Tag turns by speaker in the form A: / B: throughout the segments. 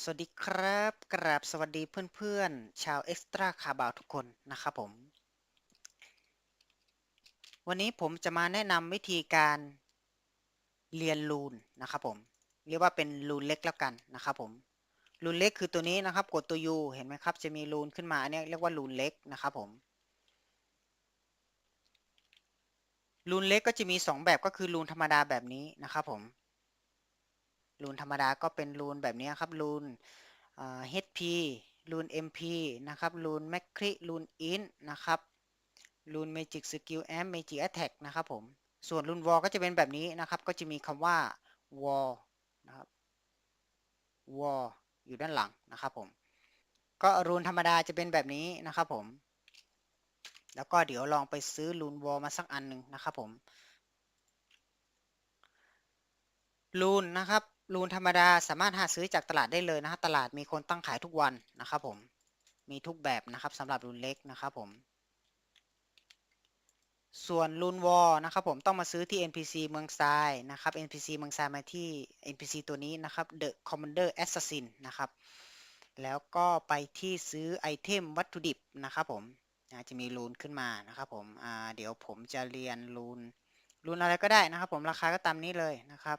A: สวัสดีครับกราบสวัสดีเพื่อนๆ ชาวเอ็กซ์ตร้าคาบาวทุกคนนะครับผม วันนี้ผมจะมาแนะนำวิธีการเรียนรูนนะครับผม เรียกว่าเป็นรูนเล็กแล้วกันนะครับผมรูนเล็กคือตัวนี้นะครับ กดตัว U เห็นไหมครับ จะมีรูนขึ้นมาอันนี้เรียกว่ารูนเล็กนะครับผมรูนเล็กก็จะมี 2 แบบก็คือรูนธรรมดาแบบนี้นะครับผม รูนธรรมดาก็เป็นรูนแบบนี้ครับรูน HP รูน MP นะครับรูน Macri รูน Int นะครับรูน Magic Skill Amp Magic Attack นะครับผม ส่วนรูน Wall ก็จะเป็นแบบนี้นะครับ ก็จะมีคำว่า Wall นะครับ Wall อยู่ด้านหลังนะครับผม ก็รูนธรรมดาจะเป็นแบบนี้นะครับผม แล้วก็เดี๋ยวลองไปซื้อรูน Wall มาสักอันหนึ่งนะครับผมรูนนะครับ รูนธรรมดาสามารถหาซื้อจากตลาดได้เลยนะครับตลาดมีคนตั้งขายทุกวันนะครับผมมีทุกแบบนะครับสำหรับรูนเล็กนะครับผม ส่วนรูนวอลนะครับผมต้องมาซื้อที่ NPC เมืองทรายนะครับ NPC เมืองทรายมาที่ NPC ตัวนี้นะครับ The Commander Assassin นะครับแล้วก็ไปที่ซื้อไอเทมวัตถุดิบนะครับผมจะมีรูนขึ้นมานะครับผมเดี๋ยวผมจะเรียนรูนรูนอะไรก็ได้นะครับผมราคาก็ตามนี้เลยนะครับ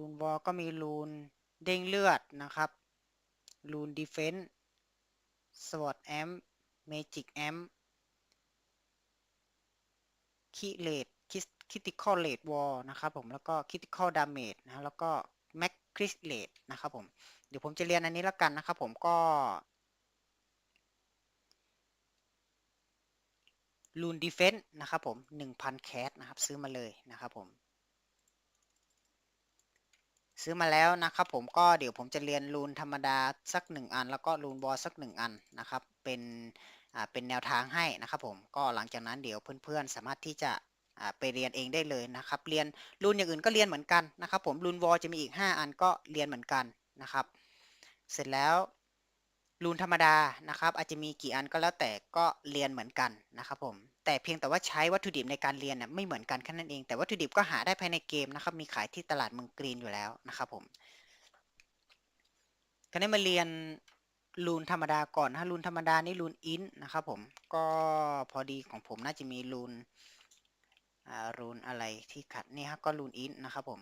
A: รูนวอลก็มีรูนเด้งเลือดนะครับรูนดีเฟนส์สวอตแอมเมจิกแอมคิเลตคิติคอลเลดวอลนะครับผมแล้วก็คิติคอลดาเมจนะแล้วก็แม็กคริสเลดนะครับผมเดี๋ยวผมจะเรียนอันนี้แล้วกันนะครับผมก็รูนดีเฟนส์นะครับผม 1,000 แคสนะครับ ซื้อมาเลยนะครับผม ซื้อมาแล้วนะครับผมก็เดี๋ยวผมจะเรียนรูนธรรมดาสักหนึ่งอัน แล้วก็รูนบอลสักหนึ่งอันนะครับเป็นอ่าเป็นแนวทางให้นะครับผมก็หลังจากนั้นเดี๋ยวเพื่อนๆ สามารถที่จะอ่าไปเรียนเองได้เลยนะครับเรียนรูนอย่างอื่นก็เรียนเหมือนกันนะครับผมรูนวอลจะมีอีก 5 อันก็เรียนเหมือนกันนะครับ เสร็จแล้ว รูนธรรมดานะครับอาจจะมีกี่อันก็แล้วแต่ก็เรียนเหมือนกันนะครับผมแต่เพียงแต่ว่าใช้วัตถุดิบในการเรียนน่ยไม่เหมือนกันแค่นั้นเองแต่วัตถุดิบก็หาได้ภายในเกมนะครับมีขายที่ตลาดเมืองกรีนอยู่แล้วนะครับผมก็ได้มาเรียนรูนธรรมดาก่อนนะรูนธรรมดานี่รูนอินนะครับผมก็พอดีของผมน่าจะมีรูนอ่ารูนอะไรที่ขัดนี่ฮะก็รูนอินนะครับผม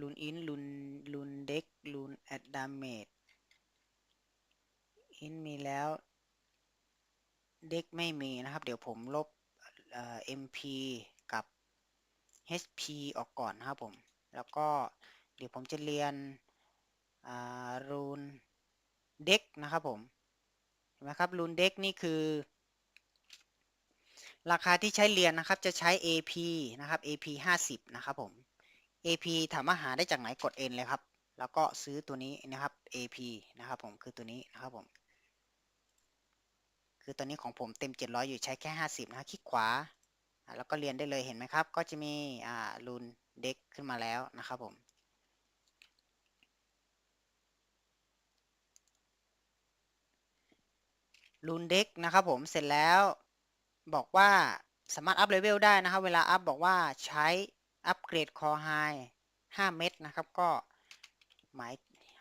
A: ลูนอินลูนลูนเด็กลูนแอดดามเมจอินมีแล้วเด็กไม่มีนะครับ เดี๋ยวผมลบเอ่อ MP กับ HP ออกก่อนนะครับผม แล้วก็เดี๋ยวผมจะเรียนรูนเด็กนะครับผมเห็นไหมครับรูนเด็กนี่คือ ราคาที่ใช้เรียนนะครับจะใช้ AP นะครับ AP 50 นะครับผม AP ถามว่าหาได้จากไหนกด N เลยครับ แล้วก็ซื้อตัวนี้นะครับ AP นะครับผมคือตัวนี้นะครับผม คือตัวนี้ของผมเต็ม 700 อยู่ใช้แค่ 50 นะคลิกขวา แล้วก็เรียนได้เลยเห็นไหมครับ ก็จะมีอ่ารูนเด็กขึ้นมาแล้วนะครับผมรูนเด็กนะครับผมเสร็จแล้วบอกว่าสามารถอัพเลเวลได้นะครับ เวลาอัพบอกว่าใช้ อัปเกรดคอไฮ5เม็ดนะครับก็หมาย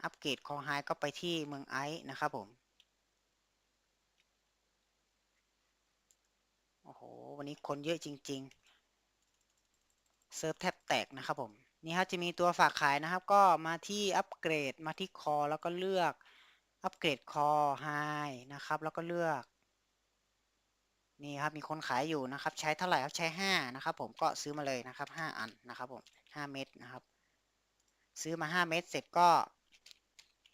A: อัปเกรดคอไฮก็ไปที่เมืองไอซ์นะครับผมโอ้โหวันนี้คนเยอะจริง ๆ เซิร์ฟแทบแตกนะครับผมนี่ครับจะมีตัวฝากขายนะครับ ก็มาที่อัปเกรดมาที่คอแล้วก็เลือกอัปเกรดคอไฮนะครับ แล้วก็เลือก นี่ครับมีคนขายอยู่นะครับ ใช้เท่าไหร่ครับใช้ห้านะครับ ผมก็ซื้อมาเลยนะครับห้าอันนะครับผมห้าเม็ดนะครับ ซื้อมาห้าเม็ดเสร็จก็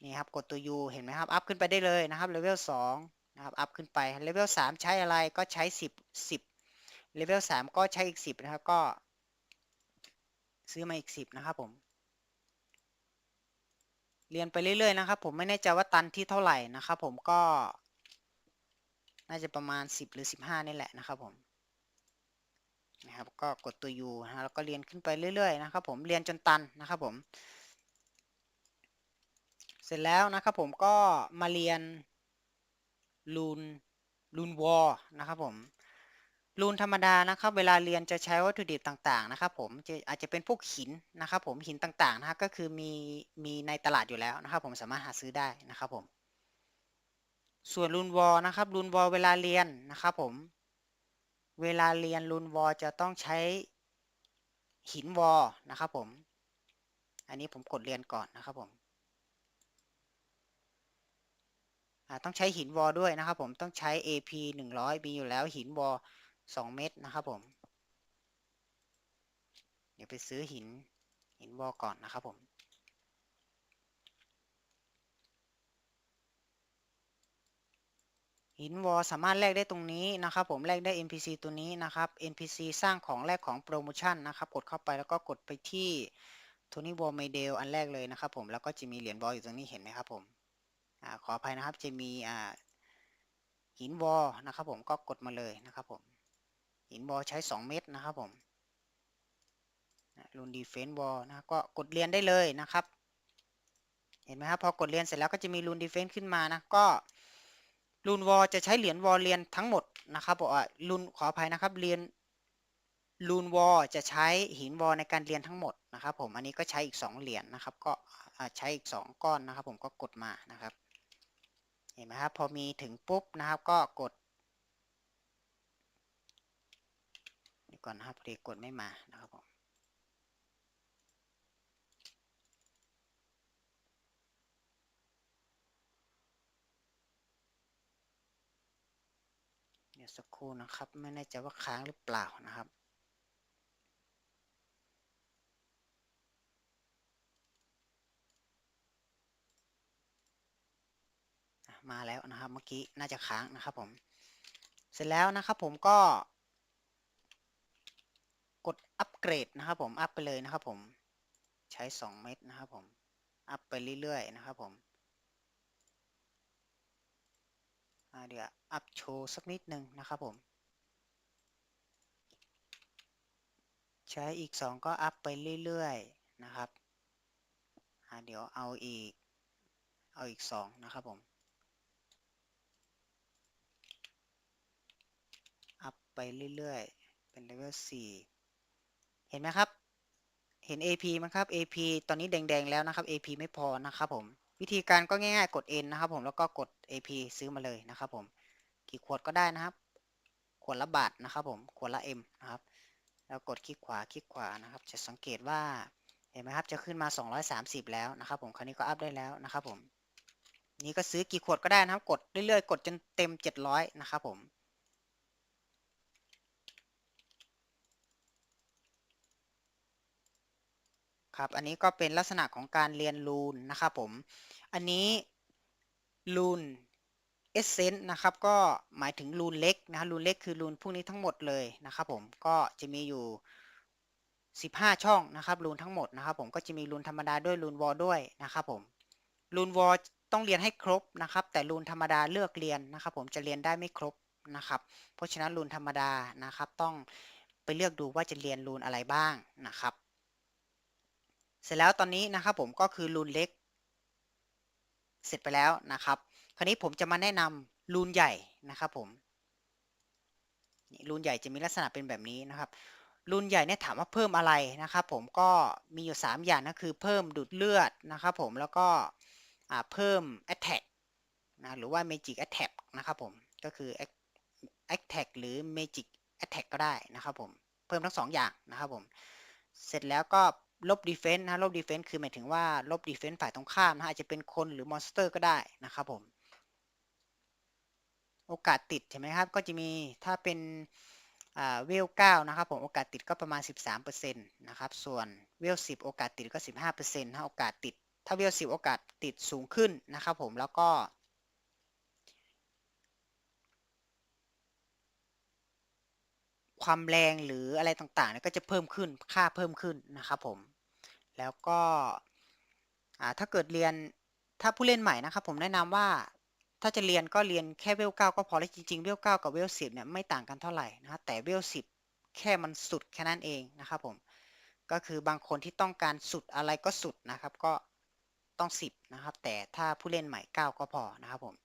A: นี่ครับกดตัว U เห็นไหมครับ อัพขึ้นไปได้เลยนะครับเลเวลสองนะครับอัพขึ้นไปเลเวลสามใช้อะไรก็ใช้สิบสิบเลเวลสามก็ใช้อีกสิบนะครับก็ ซื้อมาอีกสิบนะครับผมเรียนไปเรื่อยๆนะครับ ผมไม่แน่ใจว่าตันที่เท่าไหร่นะครับ ผมก็ น่าจะประมาณ 10 หรือ 15 นี่แหละนะครับผมนะครับก็กดตัว U นะแล้วก็เรียนขึ้นไปเรื่อยๆนะครับผมเรียนจนตันนะครับผม เสร็จแล้วนะครับผมก็มาเรียนลูนลูนวอลนะครับผมรูนธรรมดานะครับเวลาเรียนจะใช้วัตถุดิบต่างๆนะครับผมจะอาจจะเป็นพวกหินนะครับผมหินต่างๆนะก็คือมีมีในตลาดอยู่แล้วนะครับผมสามารถหาซื้อได้นะครับผม ส่วนรูนวอลนะครับรูนวอลเวลาเรียนนะครับผม เวลาเรียนรูนวอลจะต้องใช้หินวอลนะครับผม อันนี้ผมกดเรียนก่อนนะครับผมต้องใช้หินวอลด้วยนะครับผมต้องใช้ AP 100มีอยู่แล้วหินวอล2เม็ดนะครับผม เดี๋ยวไปซื้อหินหินวอลก่อนนะครับผม หินวอลสามารถแลกได้ตรงนี้นะครับ ผมแลกได้ NPC ตัวนี้นะครับ NPC สร้างของแลกของโปรโมชั่นนะครับ กดเข้าไปแล้วก็กดไปที่โทนี่วอลเมเดลอันแรกเลยนะครับ ผมแล้วก็จะมีเหรียญวอลอยู่ตรงนี้เห็นไหมครับผมอขออภัยนะครับจะมีหินวอลนะครับ ผมก็กดมาเลยนะครับ ผมหินวอลใช้ 2 เม็ดนะครับ ผมรูนดีเฟนต์วอลนะก็กดเรียนได้เลยนะครับ เห็นไหมครับพอกดเรียนเสร็จแล้วก็จะมีรูนดีเฟนต์ขึ้นมานะก็ รูนวอลจะใช้เหรียญวอลเรียนทั้งหมดนะครับบอกว่ารูนขออภัยนะครับเรียนรูนวอลจะใช้หินวอลในการเรียนทั้งหมดนะครับ ผมอันนี้ก็ใช้อีก 2 เหรียญนะครับ ก็ใช้อีก 2 ก้อนนะครับ ผมก็กดมานะครับ เห็นไหมครับพอมีถึงปุ๊บนะครับก็กดดีก่อนนะครับพอดีกดไม่มานะครับผมเดี๋ยว สักครู่นะครับ ไม่แน่ใจว่าค้างหรือเปล่านะครับมาแล้วนะครับเมื่อกี้น่าจะค้างนะครับผม เสร็จแล้วนะครับผมก็ กดอัปเกรดนะครับผมอัพไปเลยนะครับผมใช้ 2 เม็ดนะครับผมอัพไปเรื่อยๆนะครับผมเดี๋ยว อัพโชว์สักนิดหนึ่งนะครับผม ใช้อีก 2 ก็อัพไปเรื่อยๆนะครับเดี๋ยวเอาอีก เอาอีก 2 นะครับผม อัพไปเรื่อยๆ เป็นเลเวล4เห็นไหมครับ เห็น AP ไหมครับ AP ตอนนี้แดงๆแล้วนะครับ AP ไม่พอนะครับผมวิธีการก็ง่ายๆ กด N นะครับผม แล้วก็กด AP ซื้อมาเลยนะครับผม กี่ขวดก็ได้นะครับ ขวดละบาทนะครับผม ขวดละ M นะครับ แล้วกดคลิกขวาคลิกขวานะครับ จะสังเกตว่า เห็นไหมครับ จะขึ้นมา 230 แล้วนะครับผม คราวนี้ก็อัพได้แล้วนะครับผม นี่ก็ซื้อกี่ขวดก็ได้นะครับ กดเรื่อยๆ กดจนเต็ม 700 นะครับผมครับ อันนี้ก็เป็นลักษณะของการเรียนรูนนะครับผม อันนี้รูน เอเซนต์นะครับก็หมายถึงรูนเล็กนะรูนเล็กคือรูนพวกนี้ทั้งหมดเลยนะครับผมก็จะมีอยู่ 15 ช่องนะครับรูนทั้งหมดนะครับผมก็จะมีรูนธรรมดาด้วยรูนวอลด้วยนะครับผมรูนวอลต้องเรียนให้ครบนะครับ แต่รูนธรรมดาเลือกเรียนนะครับผมจะเรียนได้ไม่ครบนะครับ เพราะฉะนั้นรูนธรรมดานะครับ ต้องไปเลือกดูว่าจะเรียนรูนอะไรบ้างนะครับ เสร็จแล้วตอนนี้นะครับผมก็คือรูนเล็ก เสร็จไปแล้วนะครับ ราวนี้ผมจะมาแนะนำรูนใหญ่นะครับผมรูนใหญ่จะมีลักษณะเป็นแบบนี้นะครับรูนใหญ่เนี่ยถามว่าเพิ่มอะไรนะครับผมก็มีอยู่ 3 อย่างก็คือเพิ่มดูดเลือดนะครับผมแล้วก็เพิ่ม attack นะหรือว่า magic attack นะครับผมก็คือ attack หรือ magic attack ก็ได้นะครับผมเพิ่มทั้ง 2 อย่างนะครับผมเสร็จแล้วก็ลบดีเฟนต์นะลบดีเฟนต์คือหมายถึงว่าลบดีเฟนต์ฝ่ายตรงข้ามนะอาจจะเป็นคนหรือมอนสเตอร์ก็ได้นะครับผม โอกาสติดใช่ไหมครับ ก็จะมีถ้าเป็นเวล9นะครับผมโอกาสติดก็ประมาณ 13%นะครับส่วนเวล10 โอกาสติดก็ 15%นะโอกาสติด ถ้าเวล10 โอกาสติดสูงขึ้นนะครับผมแล้วก็ความแรงหรืออะไรต่างๆก็จะเพิ่มขึ้นค่าเพิ่มขึ้นนะครับผม แล้วก็ถ้าเกิดเรียนถ้าผู้เล่นใหม่นะครับผมแนะนำว่า ถ้าจะเรียนก็เรียนแค่เวลเก้าก็พอแล้วจริงๆเวลเก้ากับเวลสิบเนี่ยไม่ต่างกันเท่าไหร่นะแต่เวลสิบแค่มันสุดแค่นั้นเองนะครับผมก็คือบางคนที่ต้องการสุดอะไรก็สุดนะครับก็ต้องสิบนะครับ แต่ถ้าผู้เล่นใหม่เก้าก็พอนะครับผม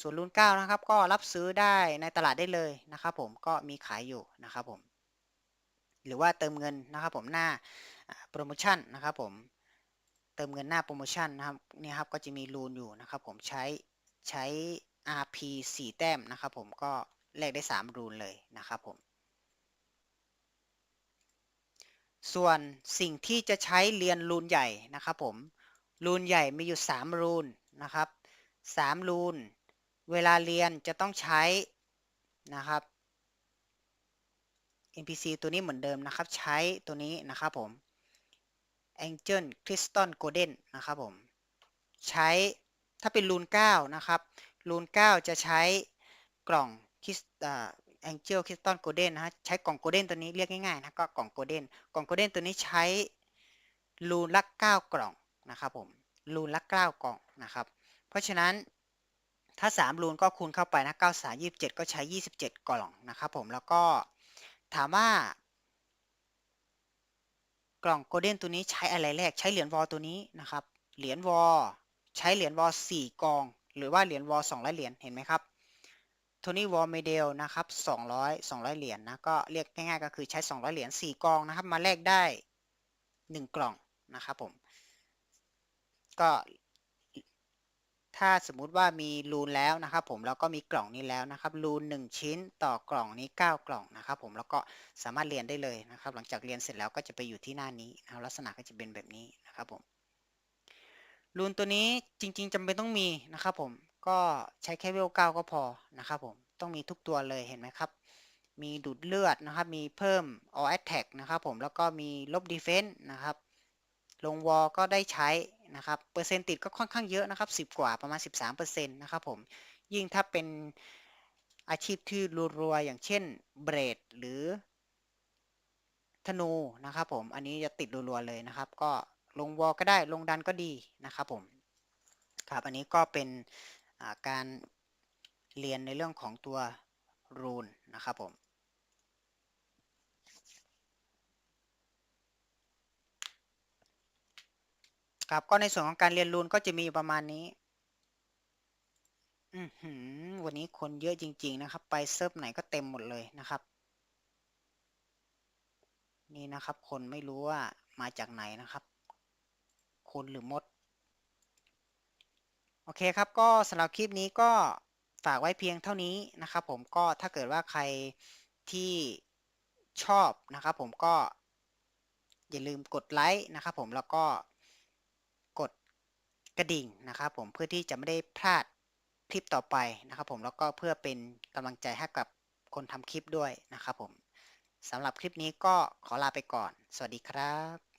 A: ส่วนรุ่นเก้านะครับ ก็รับซื้อได้ในตลาดได้เลยนะครับผมก็มีขายอยู่นะครับผมหรือว่าเติมเงินนะครับผมหน้าโปรโมชั่นนะครับผมเติมเงินหน้าโปรโมชั่นนะครับเนี่ยครับก็จะมีรูนอยู่นะครับผมใช้ ใช้ RP 4 แต้มนะครับผมก็แลกได้ 3 รูนเลยนะครับผม ส่วนสิ่งที่จะใช้เรียนรูนใหญ่นะครับผม รูนใหญ่มีอยู่ 3 รูนนะครับ 3 รูน เวลาเรียนจะต้องใช้นะครับ NPC ตัวนี้เหมือนเดิมนะครับ ใช้ตัวนี้นะครับผม Angel Crystal Golden นะครับผม ใช้ ถ้าเป็นรูน9นะครับรูน9 จะใช้กล่องคิสอ่า Angel Crystal Golden นะฮะใช้กล่อง Golden ตัวนี้เรียกง่ายๆนะก็กล่อง Golden กล่อง Golden ตัวนี้ใช้รูนละ9กล่องนะครับผมรูนละ9กล่องนะครับ เพราะฉะนั้นถ้า 3 รูนก็คูณเข้าไปนะ9 3 27 ก็ใช้ 27 กล่องนะครับผมแล้วก็ถามว่ากล่องโกลเด้นตัวนี้ใช้อะไรแรกใช้เหรียญวอลตัวนี้นะครับ เหรียญวอล ใช้เหรียญวอล4กอง หรือว่าเหรียญวอล200เหรียญเห็นไหมครับโทนี่วอลเมเดลนะครับ200 200เหรียญนะก็เรียกง่ายๆก็คือใช้200เหรียญ4กองนะครับมาแลกได้1กล่องนะครับผมก็ถ้าสมมุติว่ามีรูนแล้วนะครับผมแล้วก็มีกล่องนี้แล้วนะครับรูน1 ชิ้นต่อกล่องนี้ 9 กล่องนะครับผมแล้วก็สามารถเรียนได้เลยนะครับ หลังจากเรียนเสร็จแล้วก็จะไปอยู่ที่หน้านี้นะลักษณะก็จะเป็นแบบนี้นะครับผม รูนตัวนี้จริง ๆจำเป็นต้องมีนะครับผมก็ใช้แค่เวลเก้าก็พอนะครับผมต้องมีทุกตัวเลยเห็นไหมครับ มีดูดเลือดนะครับ มีเพิ่ม all attack นะครับผมแล้วก็มีลบ defense นะครับลงวอลก็ได้ใช้นะครับเปอร์เซ็นต์ติดก็ค่อนข้างเยอะนะครับ 10 กว่าประมาณ 13%นะครับผมยิ่งถ้าเป็นอาชีพที่รัวๆอย่างเช่นเบรดหรือธนูนะครับผมอันนี้จะติดรัวๆเลยนะครับ ก็ ลงวอลก็ได้ลงดันก็ดีนะครับผมครับอันนี้ก็เป็นการเรียนในเรื่องของตัวรูนนะครับผมครับก็ในส่วนของการเรียนรูนก็จะมีอยู่ประมาณนี้วันนี้คนเยอะจริง ๆ นะครับ ไปเซิร์ฟไหนก็เต็มหมดเลยนะครับ นี่นะครับ คนไม่รู้ว่ามาจากไหนนะครับ คนหรือมด โอเคครับก็สำหรับคลิปนี้ก็ฝากไว้เพียงเท่านี้นะครับผมก็ถ้าเกิดว่าใครที่ชอบนะครับผมก็อย่าลืมกดไลค์นะครับผมแล้วก็กดกระดิ่งนะครับผมเพื่อที่จะไม่ได้พลาดคลิปต่อไปนะครับผมแล้วก็เพื่อเป็นกำลังใจให้กับคนทำคลิปด้วยนะครับผมสำหรับคลิปนี้ก็ขอลาไปก่อน สวัสดีครับ